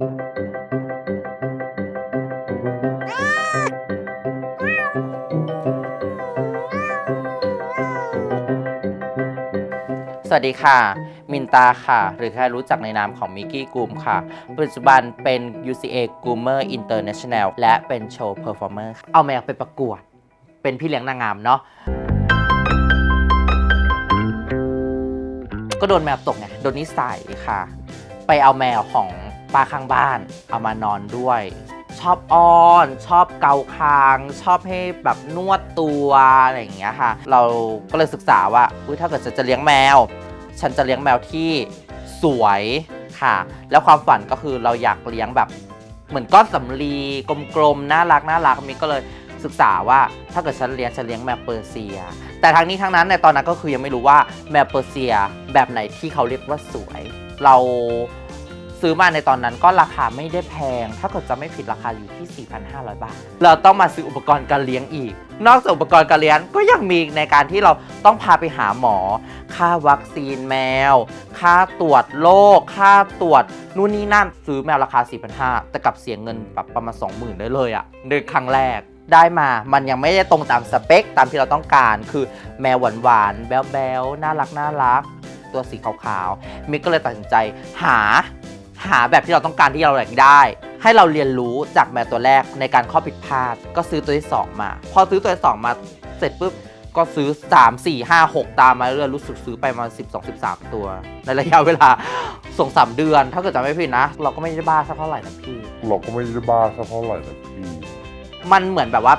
สวัสดีค่ะ มินตาค่ะ หรือใครรู้จักในนามของมิกกี้กูมค่ะ ปัจจุบันเป็น UCA Groomer International และเป็นโชว์เพอร์ฟอร์เมอร์เอาแมวไปประกวด เป็นพี่เลี้ยงนางงามเนาะ ก็โดนแมวตกไง โดนนิสัยค่ะ ไปเอาแมวของ ป้าข้างบ้าน เอามานอนด้วย ชอบอ้อน ชอบเกาคาง ชอบให้แบบนวดตัวอะไรอย่างเงี้ยค่ะ เราก็เลยศึกษาว่าอุ๊ยถ้าเกิดฉันจะเลี้ยงแมว ฉันจะเลี้ยงแมวที่สวยค่ะ แล้วความฝันก็คือเราอยากเลี้ยงแบบเหมือนก้อนสำลีกลมๆน่ารักน่ารักมิกก็เลยศึกษาว่าถ้าเกิดฉันเลี้ยงฉันเลี้ยงแมวเปอร์เซีย แต่ทั้งนี้ทั้งนั้นในตอนนั้นก็คือยังไม่รู้ว่าแมวเปอร์เซียแบบไหนที่เขาเรียกว่าสวย เรา ซื้อมาในตอนนั้นก็ราคาไม่ได้แพง ถ้าเกิดจะไม่ผิดราคาอยู่ที่ 4,500 บาท เราต้องมาซื้ออุปกรณ์การเลี้ยงอีก นอกจากอุปกรณ์การเลี้ยงก็ยังมีในการที่เราต้องพาไปหาหมอ ค่าวัคซีนแมว ค่าตรวจโรค ค่าตรวจนู่นนี่นั่นซื้อแมวราคา 4,500 แต่กลับเสียเงินแบบประมาณ 20,000 ได้เลยอะในครั้งแรกได้มา มันยังไม่ได้ตรงตามสเปคตามที่เราต้องการ คือแมวหวานๆ แบ๊วๆ น่ารักน่ารัก ตัวสีขาวๆ มิกก็เลยตัดสินใจหา หาแบบที่เราต้องการที่เราอยากได้ ให้เราเรียนรู้จากแมวตัวแรกในการข้อผิดพลาด ก็ซื้อตัวที่ 2 มา พอซื้อตัวที่ 2 มาเสร็จปุ๊บก็ซื้อ 3 4 5 6 ตามมาเรื่อยๆรู้สึกซื้อไปประมาณ12 13 ตัว ในระยะเวลาสองสามเดือน ถ้าเกิดจำไม่ผิดนะ เราก็ไม่ได้บ้าสักเท่าไหร่นะพี่เราก็ไม่ได้บ้าสักเท่าไหร่นะพี่มันเหมือนแบบว่า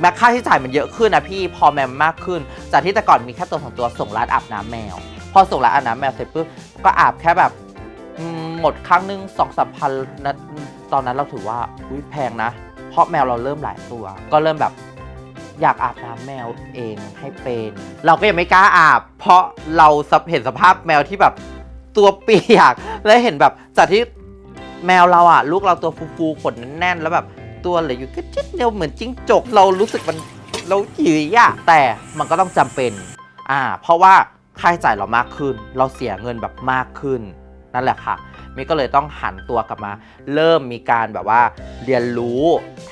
แม้ค่าใช้จ่ายมันเยอะขึ้นนะพี่พอแมวมันมากขึ้น จากที่แต่ก่อนมีแค่ตัวสองตัวส่งร้านอาบน้ำแมว พอส่งร้านอาบน้ำแมวเสร็จปุ๊บก็อาบแค่แบบอืม หมดครั้งหนึ่งสองสามพันนะตอนนั้นเราถือว่าอุ้ยแพงนะ เพราะแมวเราเริ่มหลายตัว ก็เริ่มแบบอยากอาบน้ำแมวเองให้เป็น เราก็ยังไม่กล้าอาบ เพราะเราเห็นสภาพแมวที่แบบตัวเปียก และเห็นแบบจากที่แมวเราอะ ลูกเราตัวฟูๆขนแน่นๆ แล้วแบบตัวเหลืออยู่แค่จิดเดียวเหมือนจิ้งจก เรารู้สึกมันเราหยืยะแต่มันก็ต้องจำเป็น อ่า เพราะว่าค่าใช้จ่ายเรามากขึ้น เราเสียเงินแบบมากขึ้น นั่นแหละค่ะ มิกก็เลยต้องหันตัวกลับมา เริ่มมีการแบบว่าเรียนรู้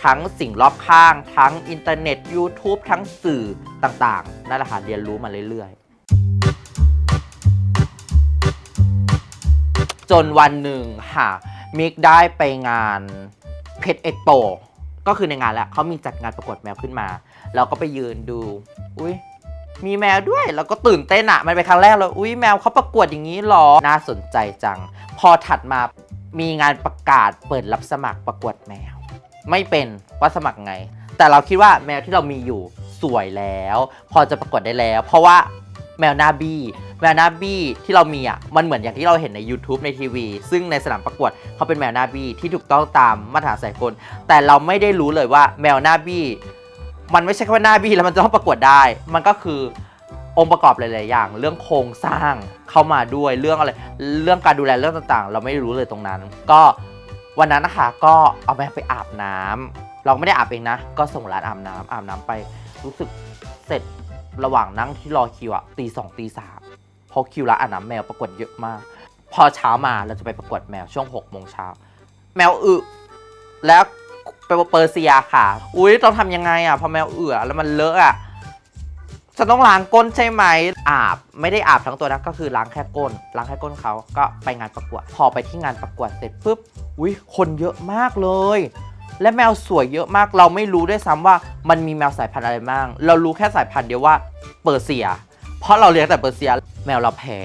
ทั้งสิ่งรอบข้าง ทั้งอินเทอร์เน็ต YouTube ทั้งสื่อต่างๆนั่นแหละค่ะเรียนรู้มาเรื่อยๆ จนวันหนึ่งค่ะมิกได้ไปงานเพชรเอ็กโปก็คือในงานแหละเขามีจัดงานประกวดแมวขึ้นมา เราก็ไปยืนดู อุ้ย มีแมวด้วยแล้วก็ตื่นเต้นอะมันเป็นครั้งแรกเลยอุ้ยแมวเขาประกวดอย่างนี้หรอ น่าสนใจจัง พอถัดมามีงานประกาศเปิดรับสมัครประกวดแมว ไม่เป็นว่าสมัครไง แต่เราคิดว่าแมวที่เรามีอยู่สวยแล้ว พอจะประกวดได้แล้ว เพราะว่าแมวหน้าบี้แมวหน้าบี้ที่เรามีอะมันเหมือนอย่างที่เราเห็นใน YouTube ในทีวี ซึ่งในสนามประกวดเขาเป็นแมวหน้าบี้ที่ถูกต้องตามมาตรฐานสากลแต่เราไม่ได้รู้เลยว่าแมวหน้าบี้ มันไม่ใช่แค่ว่าหน้าบี้แล้วมันจะต้องประกวดได้ มันก็คือองค์ประกอบหลาย ๆ อย่าง เรื่องโครงสร้างเข้ามาด้วยเรื่องอะไร เรื่องการดูแลเรื่องต่าง ๆ เราไม่รู้เลยตรงนั้น ก็วันนั้นนะคะก็เอาแมวไปอาบน้ำเราไม่ได้อาบเองนะ ก็ส่งร้านอาบน้ำอาบน้ำไปรู้สึกเสร็จระหว่างนั่งที่รอคิวอะตีสองตีสามเพราะคิวร้านอาบน้ำแมวประกวดเยอะมาก พอเช้ามาเราจะไปประกวดแมวช่วง6กโมงเช้าแมวอึแล้ว เปอร์เซียค่ะ อุ้ยต้องทำยังไงอะพอแมวอึอแล้วมันเลอะอะฉันต้องล้างก้นใช่ไหมอาบไม่ได้อาบทั้งตัวนะก็คือล้างแค่ก้นล้างแค่ก้นเขาก็ไปงานประกวด พอไปที่งานประกวดเสร็จปุ๊บอุ้ยคนเยอะมากเลย และแมวสวยเยอะมากเราไม่รู้ด้วยซ้ำว่ามันมีแมวสายพันธุ์อะไรบ้าง เรารู้แค่สายพันธุ์เดียวว่าเปอร์เซีย เพราะเราเลี้ยงแต่เปอร์เซีย แมวเราแพ้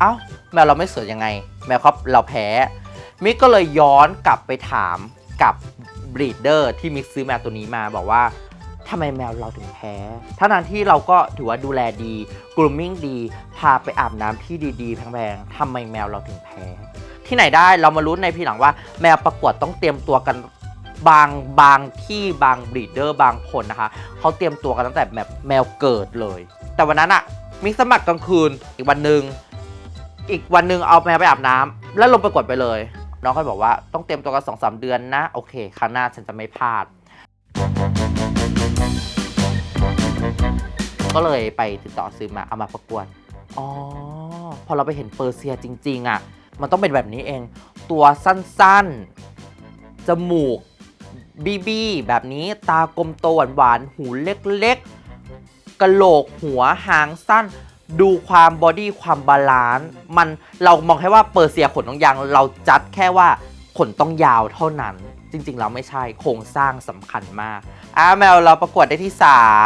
เอ้าแมวเราไม่สวยยังไง แมวครับเราแพ้มิกก็เลยย้อนกลับไปถามกับ บรีดเดอร์ที่มิกซื้อแมวตัวนี้มาบอกว่าทำไมแมวเราถึงแพ้ทั้งนั้นที่เราก็ถือว่าดูแลดีกรูมมิ่งดี พาไปอาบน้ำที่ดีๆแพงๆทำไมแมวเราถึงแพ้ ที่ไหนได้เรามารู้ในภายหลังว่า แมวประกวดต้องเตรียมตัวกันบางบางที่บางบรีดเดอร์บางคนนะคะเขาเตรียมตัวกันตั้งแต่แบบแมวเกิดเลย แต่วันนั้นอะมิกสมัครกลางคืนอีกวันหนึ่งอีกวันหนึ่งเอาแมวไปอาบน้ำแล้วลงประกวดไปเลย น้องก็บอกว่าต้องเตรียมตัวกันสองสามเดือนนะ โอเค ครั้งหน้าฉันจะไม่พลาด ก็เลยไปติดต่อซื้อมาเอามาประกวดอ๋อ พอเราไปเห็นเปอร์เซียจริง ๆอะ มันต้องเป็นแบบนี้เอง ตัวสั้นๆ จมูกบีบีแบบนี้ตากลมโตหวานๆ หูเล็กๆกระโหลกหัวหางสั้น ดูความบอดี้ความบาลานซ์มันเรามองแค่ว่าเปอร์เซียขนต้องยาง เราจัดแค่ว่าขนต้องยาวเท่านั้น จริงๆแล้วไม่ใช่โครงสร้างสำคัญมากอ่าแมวเราประกวดได้ที่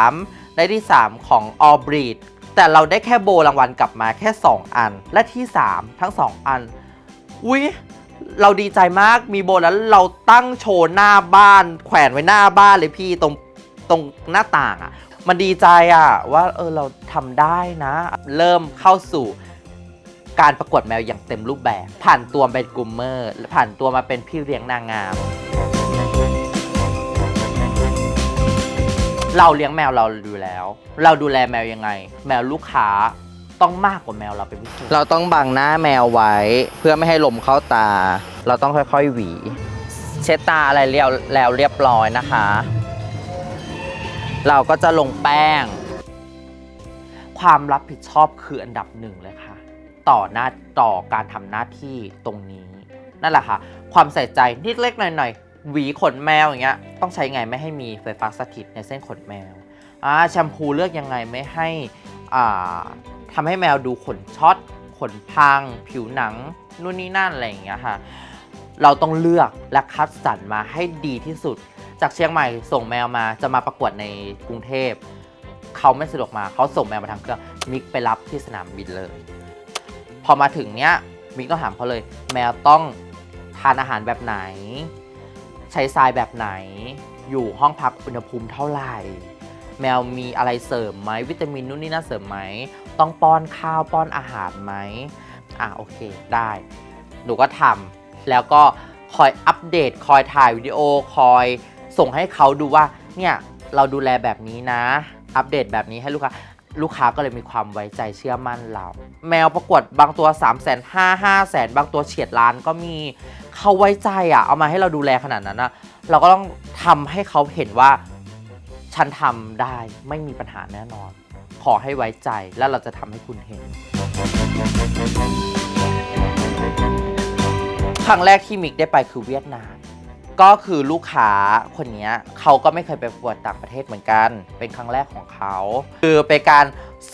3 ได้ที่ 3 ของออบรีดแต่เราได้แค่โบรางวัลกลับมาแค่ 2 อัน และที่ 3 ทั้ง 2 อันอุ๊ยเราดีใจมากมีโบแล้วเราตั้งโชว์หน้าบ้าน แขวนไว้หน้าบ้านเลยพี่ตรงตรงหน้าต่างอะ มันดีใจอะ่ะว่าเออเราทำได้นะ เริ่มเข้าสู่การประกวดแมวอย่างเต็มรูปแบบ ผ่านตัวเป็นกรูมเมอร์ ผ่านตัวมาเป็นพี่เลี้ยงนางงาม เราเลี้ยงแมวเราดูแล้ว เราดูแลแมวยังไง แมวลูกค้าต้องมากกว่าแมวเราเป็นพิเศษเราต้องบังหน้าแมวไว้เพื่อไม่ให้ลมเข้าตา เราต้องค่อยๆหวี เช็ดตาอะไรเรียวแล้วเรียบร้อยนะคะ เราก็จะลงแป้ง ความรับผิดชอบคืออันดับหนึ่งเลยค่ะ ต่อหน้าต่อการทำหน้าที่ตรงนี้ นั่นแหละค่ะ ความใส่ใจนิดเล็กหน่อยๆหวีขนแมวอย่างเงี้ยต้องใช้ไงไม่ให้มีไฟฟ้าสถิตในเส้นขนแมวอ่าแชมพูเลือกยังไงไม่ให้อ่าทำให้แมวดูขนช็อตขนพัง ผิวหนังนู่นนี่นั่นอะไรอย่างเงี้ยค่ะเราต้องเลือกและคัดสรรมาให้ดีที่สุด จากเชียงใหม่ส่งแมวมาจะมาประกวดในกรุงเทพ เขาไม่สะดวกมาเขาส่งแมวมาทางเครื่องมิกไปรับที่สนามบินเลย พอมาถึงเนี้ยมิกต้องถามเขาเลย แมวต้องทานอาหารแบบไหน ใช้ทรายแบบไหน อยู่ห้องพักอุณหภูมิเท่าไหร่ แมวมีอะไรเสริมไหมวิตามินนู่นนี่นั่นเสริมไหมต้องป้อนข้าวป้อนอาหารไหมอะโอเคได้ หนูก็ทำแล้วก็คอยอัปเดต คอยถ่ายวิดีโอ คอย ส่งให้เขาดูว่าเนี่ยเราดูแลแบบนี้นะ อัปเดตแบบนี้ให้ลูกค้าลูกค้าก็เลยมีความไว้ใจเชื่อมั่นเรา แมวประกวดบางตัว 3 5 0 0 0 0 5 0 0 0 บางตัวเฉียดล้านก็มีเขาไว้ใจอะ เอามาให้เราดูแลขนาดนั้นนะเราก็ต้องทำให้เขาเห็นว่า ฉันทำได้ไม่มีปัญหาแน่นอน ขอให้ไว้ใจแล้วเราจะทำให้คุณเห็น ครั้งแรกที่มิกได้ไปคือเวียดนาม ก็คือลูกค้าคนนี้เขาก็ไม่เคยไปประกวดต่างประเทศเหมือนกัน เป็นครั้งแรกของเขา คือเป็นการ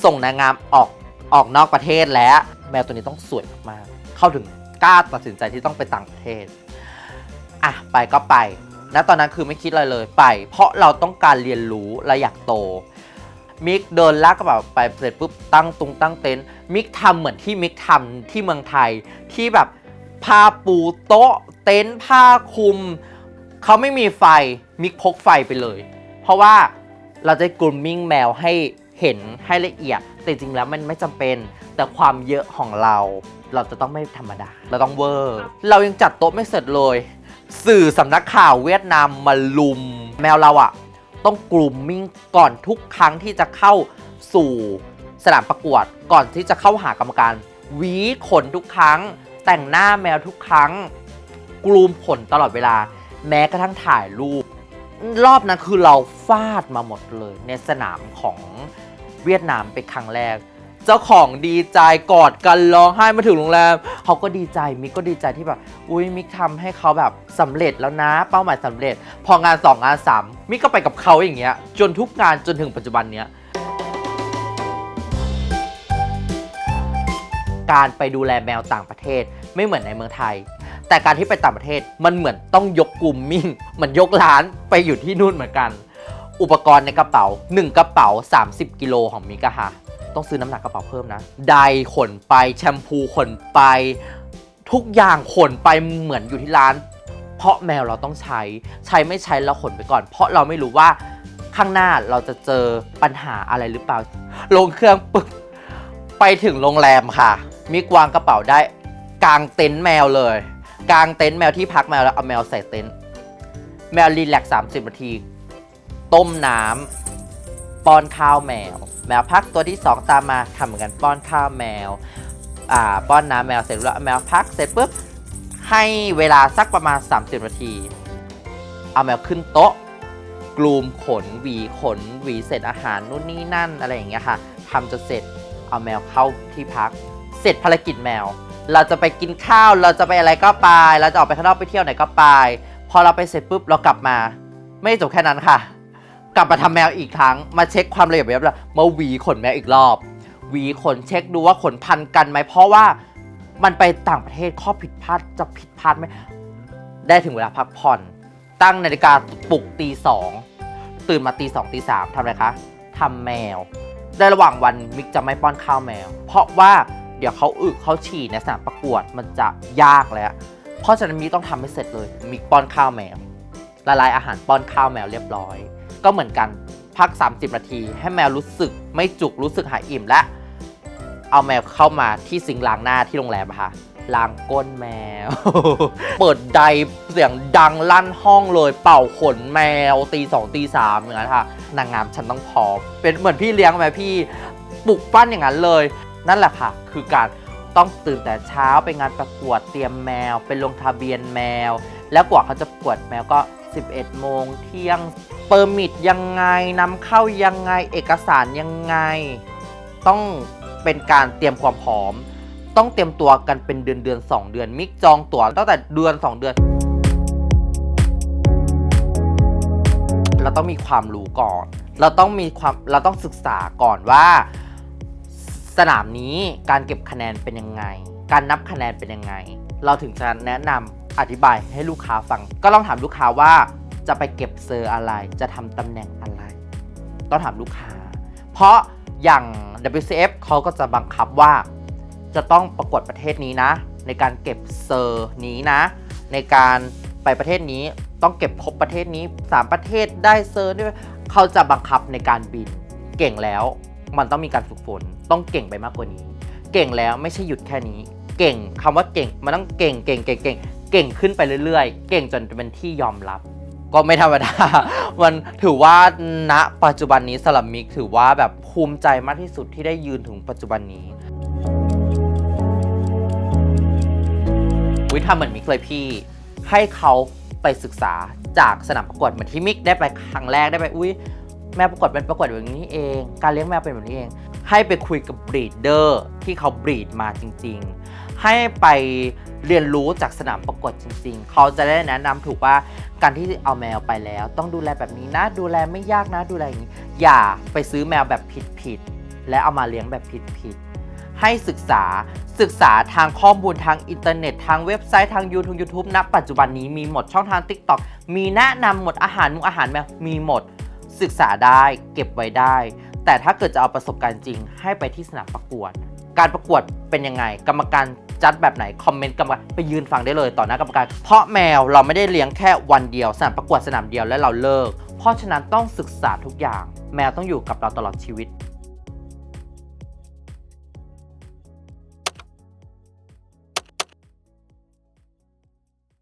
ส่งนางงามออกออกนอกประเทศแล้วแมวตัวนี้ต้องสวยมากเข้าถึงกล้าตัดสินใจที่ต้องไปต่างประเทศอะไปก็ไปณตอนนั้นคือไม่คิดอะไรเลยไป เพราะเราต้องการเรียนรู้และอยากโต มิกเดินลากกระเป๋าไปเสร็จปุ๊บตั้งตุงตั้งเต็นท์มิกทำเหมือนที่มิกทำที่เมืองไทยที่แบบ ผ้าปูโต๊ะ เต็นท์ผ้าคลุม เขาไม่มีไฟมิกพกไฟไปเลย เพราะว่าเราจะกลุ่มมิ่งแมวให้เห็นให้ละเอียด แต่จริงแล้วมันไม่จำเป็น แต่ความเยอะของเรา เราจะต้องไม่ธรรมดา เราต้องเวอร์ เรายังจัดโต๊ะไม่เสร็จเลย สื่อสำนักข่าวเวียดนามมาลุม แมวเราอะต้องกลุ่มมิ่งก่อนทุกครั้งที่จะเข้าสู่สนามประกวด ก่อนที่จะเข้าหากรรมการวีขนทุกครั้ง แต่งหน้าแมวทุกครั้งกลูมขนตลอดเวลา แม้กระทั่งถ่ายรูป รอบนั้นคือเราฟาดมาหมดเลย ในสนามของเวียดนามเป็นครั้งแรก เจ้าของดีใจกอดกันร้องไห้มาถึงโรงแรมเขาก็ดีใจมิกก็ดีใจที่แบบอุ้ยมิกทำให้เขาแบบสำเร็จแล้วนะ เป้าหมายสำเร็จ พองานสองงานสามมิกก็ไปกับเขาอย่างเงี้ยจนทุกงานจนถึงปัจจุบันเนี้ยการไปดูแลแมวต่างประเทศ ไม่เหมือนในเมืองไทย แต่การที่ไปต่างประเทศมันเหมือนต้องยกกลุ่มมิ่งเหมือนยกร้านไปอยู่ที่นู่นเหมือนกัน อุปกรณ์ในกระเป๋า 1 กระเป๋า 30 กิโลของมิกะค่ะต้องซื้อน้ำหนักกระเป๋าเพิ่มนะไดขนไปแชมพูขนไป ทุกอย่างขนไปเหมือนอยู่ที่ร้าน เพราะแมวเราต้องใช้ใช้ไม่ใช้เราขนไปก่อน เพราะเราไม่รู้ว่าข้างหน้าเราจะเจอปัญหาอะไรหรือเปล่า ลงเครื่องปึ๊บไปถึงโรงแรมค่ะมิกวางกระเป๋าได้ กางเต็นท์แมวเลย กางเต็นท์แมวที่พักแมวแล้วเอาแมวใส่เต็นท์แมวรีแลกซ์30นาที ต้มน้ำป้อนข้าวแมว แมวพักตัวที่2ตามมาทำเหมือนกันป้อนข้าวแมวอ่าป้อนน้ำแมวเสร็จแล้วเอาแมวพักเสร็จปุ๊บให้เวลาสักประมาณ 30 นาที เอาแมวขึ้นโต๊ะ กลูมขนหวีขนหวีเสร็จอาหารนู่นนี่นั่นอะไรอย่างเงี้ยค่ะทำจนเสร็จเอาแมวเข้าที่พัก เสร็จภารกิจแมว เราจะไปกินข้าว เราจะไปอะไรก็ไปเราจะออกไปข้างนอกไปเที่ยวไหนก็ไป พอเราไปเสร็จปุ๊บเรากลับมา ไม่จบแค่นั้นค่ะ กลับมาทำแมวอีกครั้ง มาเช็คความละเอียดเรียบร้มาหวีขนแมวอีกรอบ หวีขนเช็คดูว่าขนพันกันไหมเพราะว่ามันไปต่างประเทศข้อผิดพลาดจะผิดพลาดไหมได้ถึงเวลาพักผ่อน ตั้งนาฬิกาปลุกตีสองตื่นมาตีสองตีสามทำอะไรคะทำแมว ในระหว่างวันมิกจะไม่ป้อนข้าวแมว เพราะว่า เดี๋ยวเขาอึเขาฉี่ในสนามประกวดมันจะยากแล้วเพราะฉะนั้นมิกต้องทำให้เสร็จเลยมิกป้อนข้าวแมวละลายอาหารป้อนข้าวแมวเรียบร้อย ก็เหมือนกันพัก 30 นาที ให้แมวรู้สึกไม่จุกรู้สึกหายอิ่มและ เอาแมวเข้ามาที่ซิงค์ล้างหน้าที่โรงแรมอะค่ะล้างก้นแมว เปิดไดเสียงดังลั่นห้องเลย เป่าขนแมวตีสองตีสามอย่างนั้นค่ะนางงามฉันต้องพร้อมเป็นเหมือนพี่เลี้ยงไหมพี่ปลุกปั้นอย่างนั้นเลย นั่นแหละค่ะ คือการต้องตื่นแต่เช้าไปงานประกวดเตรียมแมวไปลงทะเบียนแมว แล้วกว่าเขาจะประกวดแมวก็ 11 โมงเที่ยงเปอร์มิดยังไงนำเข้ายังไงเอกสารยังไง ต้องเป็นการเตรียมความพร้อม ต้องเตรียมตัวกันเป็นเดือนเดือนสองเดือน มิกจองตั๋วตั้งแต่เดือน 2 เดือน เราต้องมีความรู้ก่อน เราต้องมีความเราต้องศึกษาก่อนว่า สนามนี้การเก็บคะแนนเป็นยังไง การนับคะแนนเป็นยังไง เราถึงจะแนะนำอธิบายให้ลูกค้าฟัง ก็ลองถามลูกค้าว่าจะไปเก็บเซอร์อะไร จะทำตำแหน่งอะไร ต้องถามลูกค้า เพราะอย่าง WCF เขาก็จะบังคับว่า จะต้องประกวดประเทศนี้นะ ในการเก็บเซอร์นี้นะ ในการไปประเทศนี้ต้องเก็บครบประเทศนี้ 3 ประเทศได้เซอร์ด้วยเขาจะบังคับในการบิน เก่งแล้วมันต้องมีการฝึกฝน ต้องเก่งไปมากกว่านี้ เก่งแล้วไม่ใช่หยุดแค่นี้ เก่งคำว่าเก่งมันต้องเก่งเก่งเก่งเก่งเก่งขึ้นไปเรื่อยๆ เก่งจนเป็นที่ยอมรับ ก็ไม่ธรรมดา มันถือว่าณปัจจุบันนี้สลับมิกถือว่าแบบภูมิใจมากที่สุดที่ได้ยืนถึงปัจจุบันนี้วิทำเหมือนมิกเลยพี่ ให้เขาไปศึกษาจากสนามประกวดเหมือนที่มิกได้ไปครั้งแรกได้ไปอุ้ยแมวประกวดเป็นประกวดแบบนี้เอง การเลี้ยงแมวเป็นแบบนี้เอง ให้ไปคุยกับบรีดเดอร์ที่เขาบรีดมาจริง ๆ ให้ไปเรียนรู้จากสนามประกวดจริง ๆ เขาจะได้แนะนำถูกว่าการที่เอาแมวไปแล้ว ต้องดูแลแบบนี้นะ ดูแลไม่ยากนะดูแลอย่างนี้ อย่าไปซื้อแมวแบบผิดๆและเอามาเลี้ยงแบบผิดๆให้ศึกษาศึกษาทางข้อมูลทางอินเทอร์เน็ต ทางเว็บไซต์ทาง YouTube YouTube ณปัจจุบันนี้มีหมดช่องทาง TikTok มีแนะนำหมดอาหารมุงอาหารแมวมีหมด ศึกษาได้เก็บไว้ได้ แต่ถ้าเกิดจะเอาประสบการณ์จริง ให้ไปที่สนามประกวด การประกวดเป็นยังไง กรรมการจัดแบบไหน คอมเมนต์กรรมการไปยืนฟังได้เลยต่อหน้ากรรมการ เพราะแมวเราไม่ได้เลี้ยงแค่วันเดียวสนามประกวดสนามเดียวและเราเลิก เพราะฉะนั้นต้องศึกษาทุกอย่าง แมวต้องอยู่กับเราตลอดชีวิต